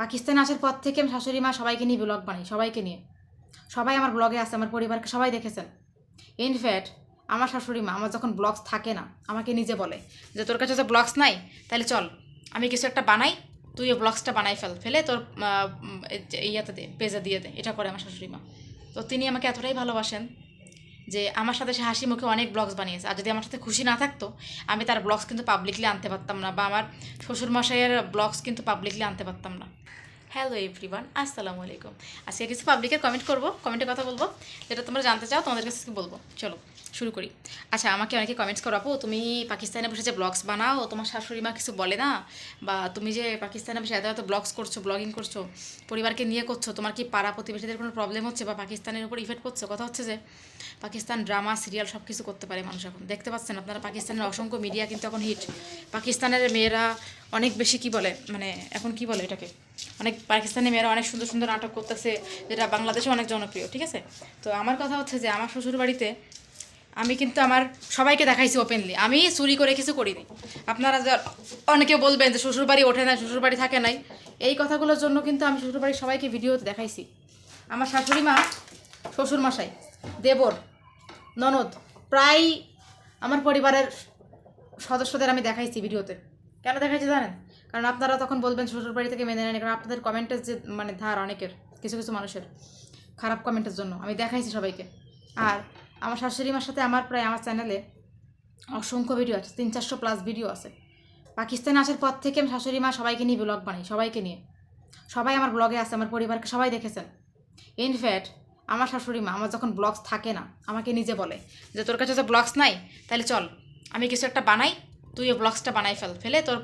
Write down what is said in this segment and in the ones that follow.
পাকিস্তান আসার পর থেকে আমি শাশুড়ি মা সবাইকে নিয়ে ব্লগ বানাই, সবাইকে নিয়ে। সবাই আমার ব্লগে আছে, আমার পরিবারকে সবাই দেখেছেন। ইনফ্যাক্ট আমার শাশুড়ি মা, আমার যখন ব্লগস থাকে না, আমাকে নিজে বলে যে, তোর কাছে যে ব্লগস নাই, তাহলে চল, আমি কিছু একটা বানাই, তুই এই ব্লগসটা বানাই ফেল, ফেলে তোর ইয়াতে দে পেজে দিয়ে দে। এটা করে আমার শাশুড়ি মা। তো তিনি আমাকে এতটাই ভালোবাসেন যে, আমার সাথে সে হাসি মুখে অনেক ব্লগস বানিয়েছে। আর যদি আমার সাথে খুশি না থাকতো, আমি তার ব্লগস কিন্তু পাবলিকলি আনতে পারতাম না বা আমার শ্বশুরমশাইয়ের ব্লগস কিন্তু পাবলিকলি আনতে পারতাম না। হ্যালো এভরিওয়ান আসসালামু আলাইকুম আজকে কিছু পাবলিকের কমেন্ট করব কমেন্টে কথা বলব, যেটা তোমরা জানতে চাও, তোমাদের কাছে বলব। চলো, শুরু করি। আচ্ছা আমাকে অনেকে কমেন্টস করো আপু তুমি পাকিস্তানে বসে যে ব্লগস বানাও, তোমার শাশুড়ি মা কিছু বলে না? বা তুমি যে পাকিস্তানে বসে এত এত ব্লগস করছ ব্লগিং করছ, পরিবারকে নিয়ে করছ, তোমার কি পাড়া প্রতিবেশীদের কোনো প্রবলেম হচ্ছে বা পাকিস্তানের উপর ইফেক্ট পড়ছে কথা হচ্ছে যে, পাকিস্তান ড্রামা সিরিয়াল সব কিছু করতে পারে মানুষ এখন। দেখতে পাচ্ছেন আপনারা, পাকিস্তানের অসংখ্য মিডিয়া কিন্তু এখন হিট পাকিস্তানের মেয়েরা অনেক বেশি কি বলে মানে এখন কি বলে এটাকে? অনেক পাকিস্তানি মেয়েরা অনেক সুন্দর সুন্দর নাটক করতেছে, যেটা বাংলাদেশে অনেক জনপ্রিয়, ঠিক আছে? তো আমার কথা হচ্ছে যে আমার শ্বশুর বাড়িতে আমি কিন্তু আমার সবাইকে দেখাইছি ওপেনলি আমি চুরি করে কিছু করিনি। আপনারা যা, অনেকে বলবেন যে শ্বশুরবাড়ি ওঠে না শ্বশুরবাড়ি থাকে নাই। এই কথাগুলোর জন্য কিন্তু আমি শ্বশুরবাড়ির সবাইকে ভিডিওতে দেখাইছি। আমার শাশুড়ি মা, শ্বশুর মশাই, দেবর, ননদ, প্রায় আমার পরিবারের সদস্যদের আমি দেখাইছি ভিডিওতে কেন দেখাইছি জানেন? কারণ আপনারা তখন বলবেন শ্বশুর বাড়ি থেকে মেনে নেন, কারণ আপনাদের কমেন্টের যে মানে ধার অনেকের, কিছু কিছু মানুষের, খারাপ কমেন্টের জন্য। আমি দেখাইছি সবাইকে। আর আমার শাশুড়ি মার সাথে আমার প্রায়, আমার চ্যানেলে অসংখ্য ভিডিও আছে, তিন চারশো প্লাস ভিডিও আছে। পাকিস্তানে আসার পর থেকে আমি শাশুড়ি মা সবাইকে নিয়ে ব্লগ বানাই, সবাইকে নিয়ে। সবাই আমার ব্লগে আছে, আমার পরিবারকে সবাই দেখেছেন। ইনফ্যাক্ট আমার শাশুড়ি মা, আমার যখন ব্লগস থাকে না, আমাকে নিজে বলে যে, তোর কাছে যে ব্লগস নাই, তাহলে চল, আমি কিছু একটা বানাই তুই এই ব্লগসটা বানাই ফেল, ফেলে তোর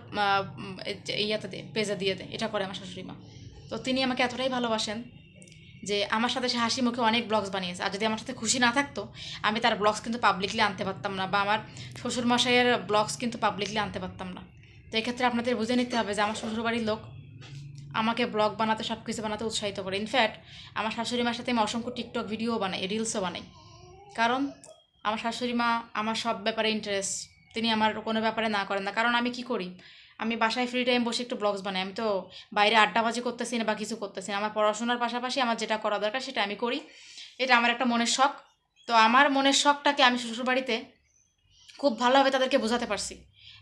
ইয়াতে দে, পেজে দিয়ে দে, এটা করে আমার শাশুড়ি মা। তো তিনি আমাকে এতটাই ভালোবাসেন যে আমার সাথে সে হাসি মুখে অনেক ব্লগস বানিয়েছে। আর যদি আমার সাথে খুশি না থাকতো, আমি তার ব্লগস কিন্তু পাবলিকলি আনতে পারতাম না বা আমার শ্বশুরমশাইয়ের ব্লগস কিন্তু পাবলিকলি আনতে পারতাম না। তো এক্ষেত্রে আপনাদের বুঝে নিতে হবে যে আমার শ্বশুরবাড়ির লোক আমাকে ব্লগ বানাতে সব কিছু বানাতে উৎসাহিত করে। ইনফ্যাক্ট আমার শাশুড়ি মার সাথে আমি অসংখ্য টিকটক ভিডিও বানাই রিলসও বানাই। কারণ আমার শাশুড়ি মা, আমার সব ব্যাপারে ইন্টারেস্ট তিনি আমার কোনো ব্যাপারে না করেন না। কারণ আমি কি করি? আমি বাসায় ফ্রি টাইম বসে একটু ব্লগস বানাই। আমি তো বাইরে আড্ডাবাজি করতেছি না বা কিছু করতেছি আমার পড়াশোনার পাশাপাশি আমার যেটা করা দরকার সেটা আমি করি। এটা আমার একটা মনের শখ। তো আমার মনের শখটাকে আমি শ্বশুরবাড়িতে খুব ভালোভাবে তাদেরকে বোঝাতে পারছি।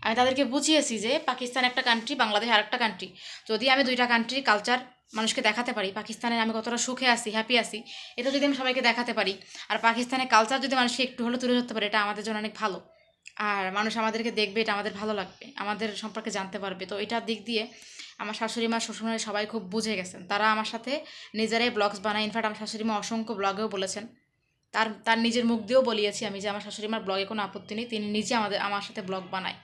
আমি তাদেরকে বুঝিয়েছি যে পাকিস্তান একটা কান্ট্রি বাংলাদেশ আরেকটা কান্ট্রি যদি আমি দুইটা কান্ট্রির কালচার মানুষকে দেখাতে পারি পাকিস্তানের আমি কতটা সুখে আছি হ্যাপি আছি, এটা যদি আমি সবাইকে দেখাতে পারি। আর পাকিস্তানের কালচার যদি মানুষকে একটু হলেও তুলে ধরতে পারে, এটা আমাদের জন্য অনেক ভালো। আর মানুষ আমাদেরকে দেখবে, এটা আমাদের ভালো লাগবে, আমাদের সম্পর্কে জানতে পারবে। তো এটার দিক দিয়ে আমার শাশুড়ি মা শ্বশুরমশাই সবাই খুব বুঝে গেছেন। তারা আমার সাথে নিজেরাই ব্লগস বানায়। ইনফ্যাক্ট আমার শাশুড়ি মা অসংখ্য ব্লগেও বলেছেন। তার তার নিজের মুখ দিয়েও বলিয়েছি আমি যে আমার শাশুড়ি মার ব্লগে কোনো আপত্তি নেই, তিনি নিজে আমাদের, আমার সাথে ব্লগ বানায়।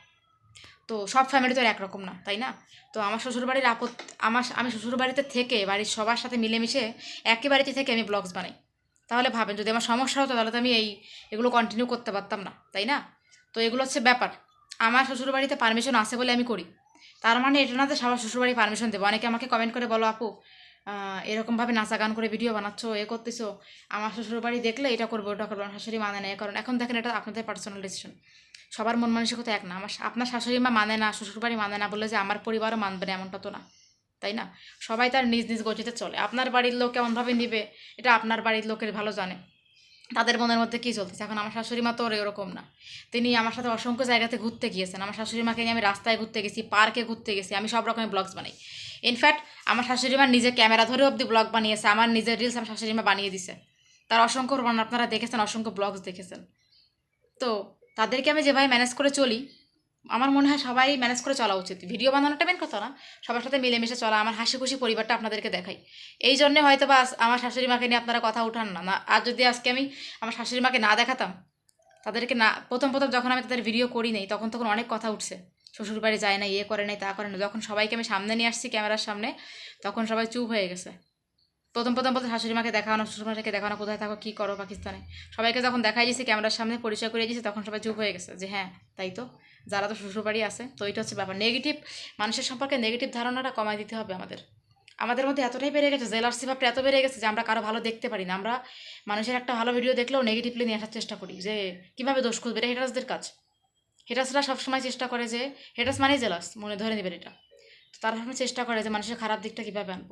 তো সব ফ্যামিলি তো আর একরকম না, তাই না? তো আমার শ্বশুরবাড়ির আপত্তি আমার আমি শ্বশুরবাড়িতে থেকে বাড়ির সবার সাথে মিলেমিশে একই বাড়িতে থেকে আমি ব্লগস বানাই। তাহলে ভাবেন, যদি আমার সমস্যা হতো তাহলে তো আমি এই, এগুলো কন্টিনিউ করতে পারতাম না, তাই না? তো এগুলো হচ্ছে ব্যাপার। আমার শ্বশুরবাড়িতে পারমিশন আছে বলে আমি করি। তার মানে এটা না যে সবার শ্বশুরবাড়ি পারমিশন দেবো। অনেকে আমাকে কমেন্ট করে বলো, আপু এরকমভাবে নাচা গান করে ভিডিও বানাচ্ছো, এ করতেছো। আমার শ্বশুরবাড়ি দেখলে এটা করব, ওটা করব। শাশুড়ি মানে না কারণ এখন দেখেন এটা আপনাদের পার্সোনাল ডিসিশন সবার মন মানসিকতা এক না। আমার আপনার শাশুড়ি মা মানে না, শ্বশুরবাড়ি মানে না বলে যে আমার পরিবারও মানবে না এমনটা তো না। তাই না? সবাই তার নিজ নিজ গতিতে চলে। আপনার বাড়ির লোক কেমনভাবে নিবে, এটা আপনার বাড়ির লোকের ভালো জানে। তাদের মনের মধ্যে কী চলতেছে? এখন আমার শাশুড়ি মা তো ওর এরকম না। তিনি আমার সাথে অসংখ্য জায়গাতে ঘুরতে গিয়েছেন। আমার শাশুড়ি মাকে নিয়ে আমি রাস্তায় ঘুরতে গেছি, পার্কে ঘুরতে গেছি, আমি সব রকমের ব্লগস বানাই। ইনফ্যাক্ট আমার শাশুড়ি মা নিজে ক্যামেরা ধরে অব্দি ব্লগ বানিয়েছে, আমার নিজের রিলস আমার শাশুড়ি মা বানিয়ে দিছে। তার অসংখ্য আপনারা দেখেছেন, অসংখ্য ব্লগস দেখেছেন। তো তাদেরকে আমি যেভাবে ম্যানেজ করে চলি আমার মনে হয় সবাই ম্যানেজ করে চলা উচিত। ভিডিও বানানোটা মেন কথা না। সবার সাথে মিলেমিশে চলা, আমার হাসি খুশি পরিবারটা আপনাদেরকে দেখাই। এই জন্যে হয়তো বা আমার শাশুড়ি মাকে নিয়ে আপনারা কথা উঠান না। না, আর যদি আজকে আমি আমার শাশুড়ি মাকে না দেখাতাম, তাদেরকে না, প্রথম প্রথম যখন আমি তাদের ভিডিও করি নাই, তখন তখন অনেক কথা উঠছে। শ্বশুর বাড়ি যায় না ইয়ে করে নাই, তা করে না যখন সবাইকে আমি সামনে নিয়ে আসছি, ক্যামেরার সামনে, তখন সবাই চুপ হয়ে গেছে। প্রথম প্রথম বলতে শাশুড়ি মাকে দেখানো শ্বশুরমাকে দেখানো কোথায় থাকো, কী করো পাকিস্তানে? সবাইকে যখন দেখাই দিয়েছি, ক্যামেরার সামনে পরিচয় করে দিয়েছি, তখন সবাই চুপ হয়ে গেছে যে হ্যাঁ তাই তো। যারা তো শ্বশুরবাড়ি আছে, তো এটা হচ্ছে ব্যাপার। নেগেটিভ মানুষের সম্পর্কে নেগেটিভ ধারণাটা কমাই দিতে হবে আমাদের। আমাদের মধ্যে এতটাই বেড়ে গেছে জেলার্সি ভাবটা এত বেড়ে গেছে যে, আমরা কারও ভালো দেখতে পারি না। আমরা মানুষের একটা ভালো ভিডিও দেখলেও নেগেটিভলি নিয়ে আসার চেষ্টা করি যে, কীভাবে দোষ খুঁজবে? এটা হেটাসদের কাজ। হেটাসরা সবসময় চেষ্টা করে যে হেটাস মানেই জেলাস মনে ধরে নেবেন এটা। তো তারা সবসময় চেষ্টা করে যে, মানুষের খারাপ দিকটা কীভাবে আনব।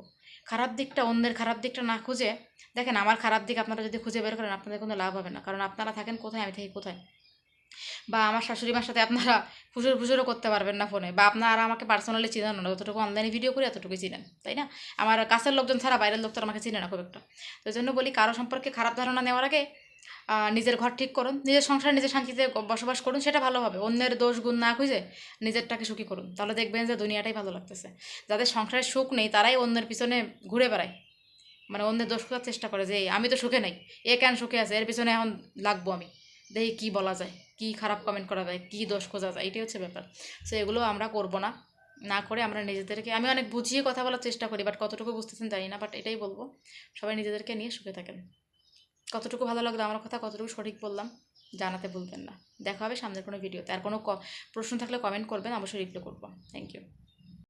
খারাপ দিকটা অন্যের খারাপ দিকটা না খুঁজে, দেখেন আমার খারাপ দিক আপনারা যদি খুঁজে বের করেন আপনাদের কোনো লাভ হবে না। কারণ আপনারা থাকেন কোথায়, আমি থাকি কোথায়? বা আমার শাশুড়ি মার সাথে আপনারা ফুসুর ফুসুরও করতে পারবেন না ফোনে, বা আপনারা আমাকে পার্সোনালি চিনেন না, যতটুকু অনলাইনে ভিডিও করি এতটুকুই চিনেন, তাই না? আমার কাছের লোকজন ছাড়া বাইরের লোক তো আমাকে চিনে না খুব একটা। তো জন্য বলি, কারও সম্পর্কে খারাপ ধারণা নেওয়ার আগে নিজের ঘর ঠিক করুন, নিজের সংসারে, নিজের শান্তিতে বসবাস করুন, সেটা ভালো হবে। অন্যের দোষ, গুণ না খুঁজে নিজেরটাকে সুখী করুন। তাহলে দেখবেন যে দুনিয়াটাই ভালো লাগতেছে। যাদের সংসারে সুখ নেই, তারাই অন্যের পিছনে ঘুরে বেড়ায়। মানে অন্যের দোষ খোঁজার চেষ্টা করে যে আমি তো সুখে নেই, এ কেন সুখে আছে? এর পিছনে এখন লাগবো আমি। দেখি কি বলা যায়, কি খারাপ কমেন্ট করা যায়, কি দোষ খোঁজা যায়। এটাই হচ্ছে ব্যাপার। সো এগুলো আমরা করব না। না করে আমরা নিজেদেরকে, আমি অনেক বুঝিয়ে কথা বলার চেষ্টা করি বাট কতটুকু বুঝতেছেন জানি না বাট এটাই বলব। সবাই নিজেদেরকে নিয়ে সুখে থাকেন। কতটুকু ভালো লাগল আমার কথা, কতটুকু সঠিক বললাম, জানাতে বলবেন না। দেখা হবে সামনের কোনো ভিডিওতে। আর কোনো প্রশ্ন থাকলে কমেন্ট করবেন, অবশ্যই রিপ্লাই করব। Thank you